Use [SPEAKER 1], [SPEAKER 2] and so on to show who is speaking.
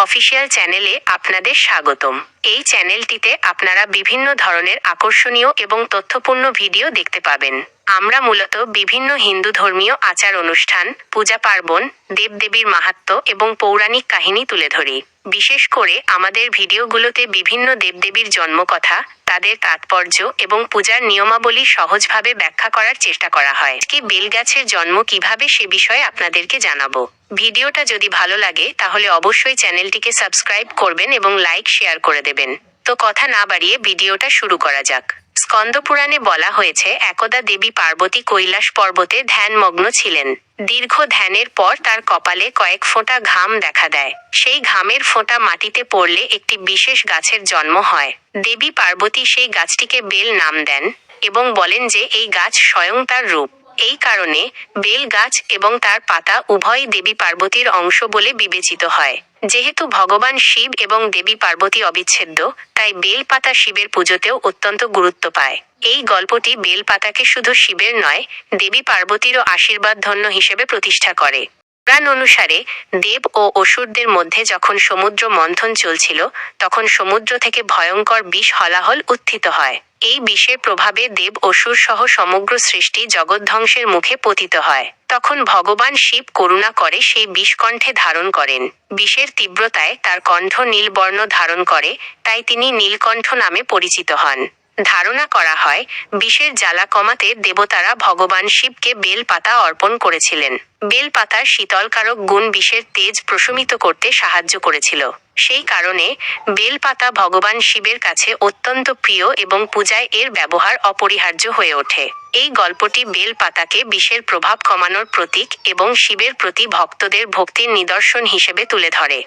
[SPEAKER 1] Official চ্যানেলে আপনাদের স্বাগতম। এই চ্যানেলটিতে আপনারা বিভিন্ন ধরনের আকর্ষণীয় এবং তথ্যপূর্ণ ভিডিও দেখতে পাবেন। আমরা মূলত বিভিন্ন হিন্দু ধর্মীয় আচার অনুষ্ঠান, পূজা পার্বণ, দেবদেবীর মাহাত্ম্য এবং পৌরাণিক কাহিনী তুলে ধরি। বিশেষ করে আমাদের ভিডিওগুলোতে বিভিন্ন দেবদেবীর জন্মকথা, তাদের তাৎপর্য এবং পূজার নিয়মাবলী সহজভাবে ব্যাখ্যা করার চেষ্টা করা হয়। কি বেলগাছের জন্ম কীভাবে সে বিষয়ে আপনাদেরকে জানাব। ভিডিওটা যদি ভালো লাগে, তাহলে অবশ্যই চ্যানেলটিকে সাবস্ক্রাইব করবেন এবং লাইক, শেয়ার করে দেবেন। তো কথা না বাড়িয়ে ভিডিওটা শুরু করা যাক। স্কন্দপুরাণে বলা হয়েছে, একদা দেবী পার্বতী কৈলাস পর্বতে ধ্যানমগ্ন ছিলেন। দীর্ঘ ধ্যানের পর তার কপালে কয়েক ফোঁটা ঘাম দেখা দেয়। সেই ঘামের ফোঁটা মাটিতে পড়লে একটি বিশেষ গাছের জন্ম হয়। দেবী পার্বতী সেই গাছটিকে বেল নাম দেন এবং বলেন যে এই গাছ স্বয়ং তার রূপ। এই কারণে বেল গাছ এবং তার পাতা উভয় দেবী পার্বতীর অংশ বলে বিবেচিত হয়। যেহেতু ভগবান শিব এবং দেবী পার্বতী অবিচ্ছেদ্য, তাই বেল পাতা শিবের পুজোতেও অত্যন্ত গুরুত্ব পায়। এই গল্পটি বেল পাতাকে শুধু শিবের নয়, দেবী পার্বতীরও আশীর্বাদ ধন্য হিসেবে প্রতিষ্ঠা করে। পুরাণ অনুসারে দেব ও অসুরদের মধ্যে যখন সমুদ্র মন্থন চলছিল, তখন সমুদ্র থেকে ভয়ঙ্কর বিষ হলাহল উত্থিত হয়। এই বিষের প্রভাবে দেব অসুর সহ সমগ্র সৃষ্টি জগৎধ্বংসের মুখে পতিত হয়। তখন ভগবান শিব করুণা করে সেই বিষকণ্ঠে ধারণ করেন। বিষের তীব্রতায় তার কণ্ঠ নীলবর্ণ ধারণ করে, তাই তিনি নীলকণ্ঠ নামে পরিচিত হন। ধারণা করা হয়, বিষের জ্বালা কমাতে দেবতারা ভগবান শিবকে বেল পাতা অর্পণ করেছিলেন। বেল পাতার শীতলকারক গুণ বিষের তেজ প্রশমিত করতে সাহায্য করেছিল। সেই কারণে বেল পাতা ভগবান শিবের কাছে অত্যন্ত প্রিয় এবং পূজায় এর ব্যবহার অপরিহার্য হয়ে ওঠে। এই গল্পটি বেল পাতাকে বিষের প্রভাব কমানোর প্রতীক এবং শিবের প্রতি ভক্তদের ভক্তির নিদর্শন হিসেবে তুলে ধরে।